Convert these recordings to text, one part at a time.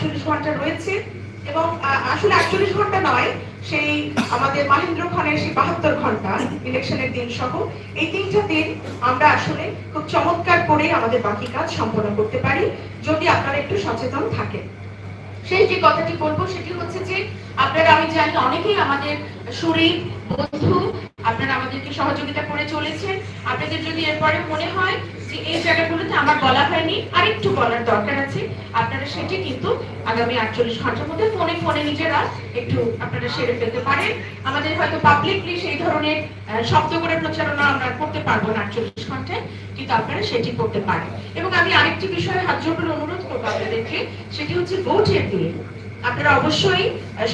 আটচল্লিশ ঘণ্টা রয়েছে এবং আসলে আটচল্লিশ ঘণ্টা নয়, সেই আমাদের মহেন্দ্র খানের সেই বাহাত্তর ঘণ্টা ইলেকশনের দিন সহ এই তিনটা দিন আমরা আসলে খুব চমৎকার করে আমাদের বাকি কাজ সম্পন্ন করতে পারি, যদি আপনারা একটু সচেতন থাকেন। সেই যে কথাটি বলব, সেটি হচ্ছে যে, আপনারা আমি জানি অনেকেই আমাদের শরীর বন্ধু আপনারা আমাদেরকে সহযোগিতা করে চলেছেন। আপনাদের যদি এরপরে মনে হয় যে এই জায়গাগুলোতে আমার বলা হয়নি আর একটু বলার দরকার আছে। আপনারা সেটি কিন্তু আগামী আটচল্লিশ ঘণ্টার মধ্যে ফোনে ফোনে নিজেরা একটু আপনারা সেরে ফেলতে পারেন। আমাদের হয়তো পাবলিকলি সেই ধরনের শব্দ করে প্রচারণা আমরা করতে পারব না আটচল্লিশ ঘন্টায়, কিন্তু আপনারা সেটি করতে পারেন। এবং আমি আরেকটি বিষয়ে হাত জোর করে অনুরোধ করব আপনাদেরকে, সেটি হচ্ছে ভোটের দিন। আপনারা অবশ্যই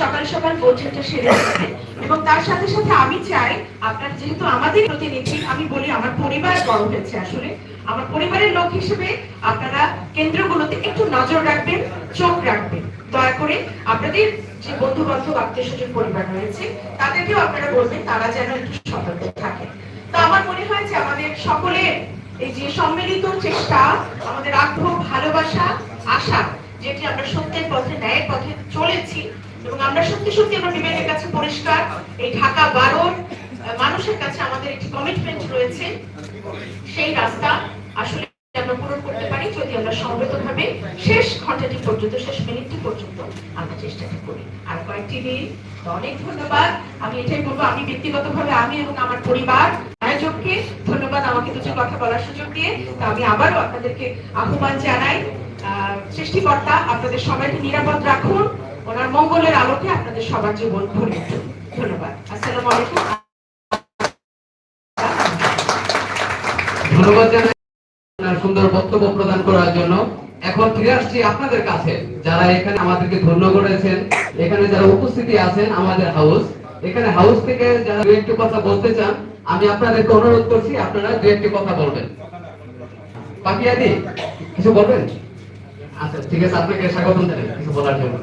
সকাল সকাল ভোটেরটা সেরে নেবেন। এবং তার সাথে সাথে আমি চাই, আপনারা যেহেতু আমাদের প্রতিনিধি, আমি বলি আমার পরিবার বড় হয়েছে আসলে, আমার পরিবারের লোক হিসেবে আপনারা কেন্দ্রগুলোতে একটু নজর রাখবেন, চোখ রাখবেন। দয়া করে আপনাদের যে বন্ধু বান্ধব আত্মীয় স্বজন পরিবার রয়েছে, তাদেরকেও আপনারা বলবেন, তারা যেন একটু সতর্ক থাকে তো আমার মনে হয় যে আমাদের সকলের এই যে সম্মিলিত চেষ্টা, আমাদের আগ্রহ, ভালোবাসা, আশা যেটি আমরা সত্যের পথে, ন্যায়ের পথে চলেছি এবং আমরা সত্যি সত্যি আমরা বিবেকের কাছে পরিষ্কার। এই ঢাকা বারোর মানুষের কাছে আমাদের একটি কমিটমেন্ট রয়েছে। সেই রাস্তা আসলে আমরা পূরণ করতে পারি যদি আমরা শেষ ঘন্টাটি পর্যন্ত, শেষ মিনিটটি পর্যন্ত আমরা চেষ্টাটা করি। আর কয়েকটি দিন অনেক ধন্যবাদ। আমি এটাই বলব, আমি ব্যক্তিগতভাবে, আমি এবং আমার পরিবার, আয়োজককে ধন্যবাদ আমাকে দুটো কথা বলার সুযোগ দিয়ে। তো আমি আবারও আপনাদেরকে আহ্বান জানাই। সৃষ্টিকর্তা, আপনাদের সবাইকে নিরাপদ রাখুন। ওনার মঙ্গলের আলোকে আপনাদের সবার জীবন ধন্যবাদ। আলাইকুম। ধন্যবাদ জানাই সুন্দর বক্তব্য প্রদান করার জন্য। এখন ফিরে আসছি আপনাদের কাছে। যারা এখানে আমাদেরকে ধন্য করেছেন, এখানে যারা উপস্থিতি আছেন, আমাদের হাউস। এখানে হাউস থেকে যারা দু একটি কথা বলতে চান, আমি আপনাদেরকে অনুরোধ করছি, আপনারা দু একটি কথা বলবেন। পাপিয়াদি কিছু বলবেন? আচ্ছা ঠিক আছে, আপনাকে স্বাগতম জানাই কিছু বলার জন্য।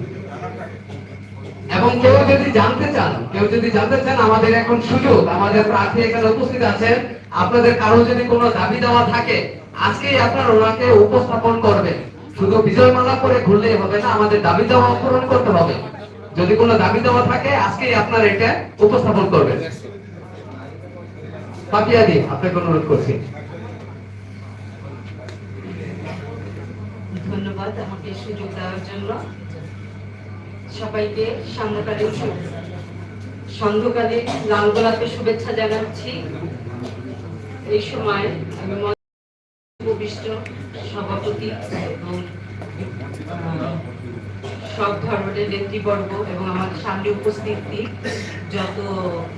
এবং কেউ যদি জানতে চান, কেউ যদি জানতে চান আমাদের এখন সুযোগ, আমাদের প্রার্থী এখানে উপস্থিত আছেন, আপনাদের কারও যদি কোনো দাবি দেওয়া থাকে, আজকেই আপনার ওনাকে উপস্থাপন করবেন। শুধু বিজয়মালা করে ঘুরলেই হবে না, আমাদের দাবি দেওয়া পূরণ করতে হবে। যদি কোনো দাবি দেওয়া থাকে, আজকেই আপনার এটা উপস্থাপন করবেন। পাপিয়াদি আপনাকে অনুরোধ করছি। ধন্যবাদ আমাকে সুযোগ দেওয়ার জন্য। সবাইকে সামনেকালে সন্ধ্যকালে লাল গোলাপের শুভেচ্ছা জানাচ্ছি। এই সময় আমি উপবিষ্ট সভাপতি সব ধর্মের নেতৃবর্গ এবং আমাদের সামনে উপস্থিত যত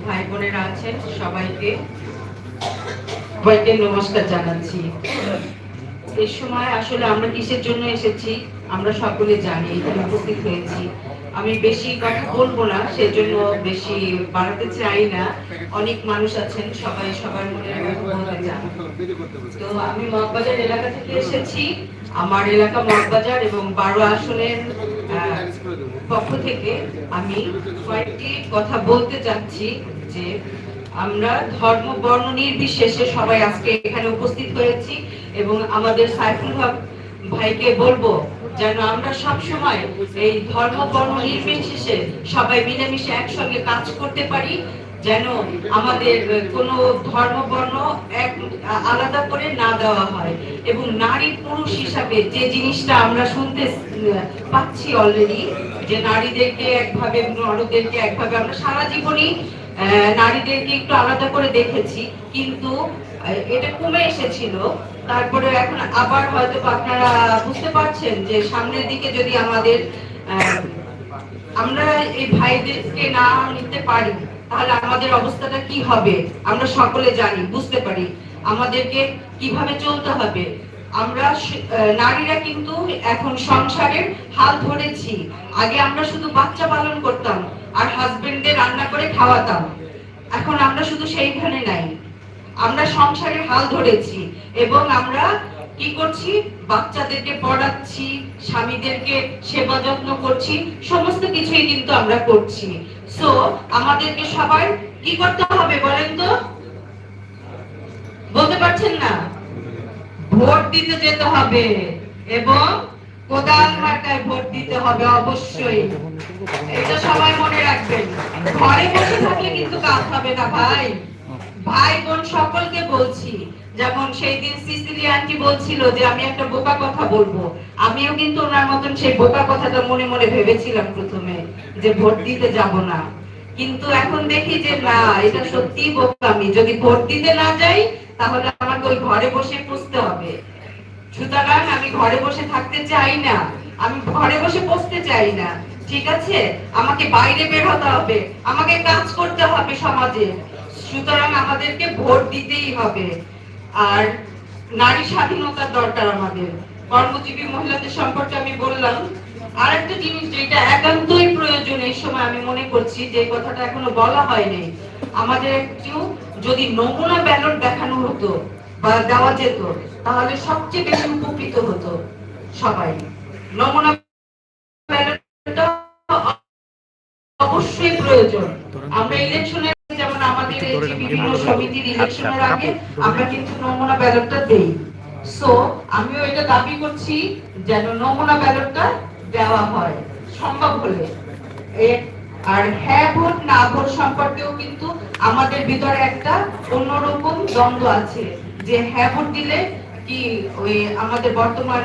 ভাই বোনেরা আছেন সবাইকে সবাইকে নমস্কার জানাচ্ছি। এই সময় আসলে আমরা কিসের জন্য এসেছি, আমরা সকলে জানি, এখানে উপস্থিত হয়েছি। আমি বেশি কথা বলব না, সেজন্য বেশি বাড়াতে চাই না। অনেক মানুষ আছেন, সবাই সবার মনে তো আমি মগবাজার এলাকা থেকে এসেছি। আমার এলাকা মগবাজার এবং বারো আসনের পক্ষ থেকে আমি কয়েকটি কথা বলতে চাচ্ছি যে আমরা ধর্ম, বর্ণ নির্বিশেষে সবাই আজকে এখানে উপস্থিত হয়েছি এবং আমাদের সাইফুল হক ভাইকে বলব যেন আমরা সব সময় এই ধর্ম, বর্ণ নির্বিশেষে সবাই মিলেমিশে একসঙ্গে কাজ করতে পারি, যেন আমাদের কোনো ধর্ম, বর্ণ এক আলাদা করে না দেওয়া হয় এবং নারী পুরুষ হিসাবে যে জিনিসটা আমরা শুনতে পাচ্ছি অলরেডি যে নারীদেরকে একভাবে নরদেরকে একভাবে আমরা সারা জীবনই নারীদেরকে একটু আলাদা করে দেখেছি, কিন্তু এটা কমে এসেছিল। তারপরে এখন আবার হয়তো আপনারা বুঝতে পারছেন যে সামনের দিকে যদি আমাদের আমরা এই ভাইদেরকে না নিতে পারি, তাহলে আমাদের অবস্থাটা কি হবে? আমরা সকলে জানি, বুঝতে পারি। আমাদেরকে কীভাবে চলতে হবে? আমরা নারীরা কিন্তু এখন সংসারের হাল ধরেছি। আগে আমরা শুধু বাচ্চা পালন করতাম আর হাজবেন্ডে রান্না করে খাওয়াতাম। এখন আমরা শুধু সেইখানে নাই। আমরা সংসারের হাল ধরেছি এবং আমরা কি করছি? বাচ্চাদেরকে পড়াচ্ছি, স্বামীদেরকে সেবা যত্ন করছি, সমস্ত কিছুই কিন্তু আমরা করছি। সো আমাদেরকে সবাই কি করতে হবে বলেন তো? বলতে পারছেন না? ভোট দিতে যেতে হবে এবং কোদাল মার্কায় ভোট দিতে হবে অবশ্যই। এটা সবাই মনে রাখবেন। ঘরে বসে থাকলে কিন্তু কাজ হবে না ভাই। ভাই বোন সকলকে বলছি, যেমন সেই দিন সিসিলি আন্টি বলছিল যে, আমি একটা বোকা কথা বলব। আমিও কিন্তু ওনার মতন সেই বোকা কথাটা মনে মনে ভেবেছিলাম প্রথমে, যে ভোট দিতে যাব না। কিন্তু এখন দেখি যে, না, এটা সত্যিই বোকামি। যদি ভোট দিতে না যাই তাহলে আমাকে ওই ঘরে বসে পুষতে হবে। সুতরাং আমি ঘরে বসে থাকতে চাই না। আমি ঘরে বসে বসতে চাই না। ঠিক আছে? আমাকে বাইরে বের হতে হবে। আমাকে কাজ করতে হবে সমাজে। সুতরাং আমাদেরকে ভোট দিতেই হবে। আর নারী স্বাধীনতার দরকার আমাদের। কর্মজীবী মহিলাদের সম্পর্কে আমি বললাম। আর একটা জিনিস যেটা একান্তই প্রয়োজন এই সময় আমি মনে করছি, যে কথাটা এখনও বলা হয়নি। আমাদের একটু যদি নমুনা ব্যালট দেখানো হতো বা দেওয়া যেত, তাহলে সবচেয়ে বেশি উপকৃত হতো সবাই। নমুনা অবশ্যই প্রয়োজন। আমরা ইলেকশনে যেমন আমাদের বিভিন্ন সমিতির ইলেকশনের আগে আমরা কিন্তু নমুনা ব্যালটটা দেই। সো আমিও এটা দাবি করছি যেন নমুনা ব্যালটটা দেওয়া হয়। সম্ভব হলে। আর হ্যাঁ ভোট, না ভোট সম্পর্কেও কিন্তু আমাদের ভিতরে একটা অন্যরকম দ্বন্দ্ব আছে। যে হ্যাঁ ভোট দিলে কি ওই আমাদের বর্তমান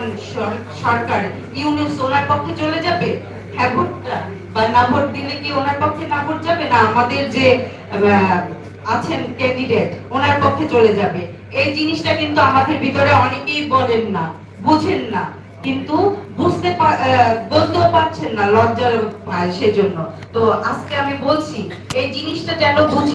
সরকার ইউনুস ওনার পক্ষে চলে যাবে? হ্যাঁ ভোটটা? বা না ভোট দিলে কি ওনার পক্ষে না ভোট যাবে? না, আমাদের যে আছেন ক্যান্ডিডেট ওনার পক্ষে চলে যাবে। এই জিনিসটা কিন্তু আমাদের ভিতরে অনেকেই বলেন না, বুঝেন না। কিন্তু বুঝতে পা- আহ, বলতেও পারছেন না লজ্জার সেজন্য। তো আজকে আমি বলছি এই জিনিসটা যেন বুঝে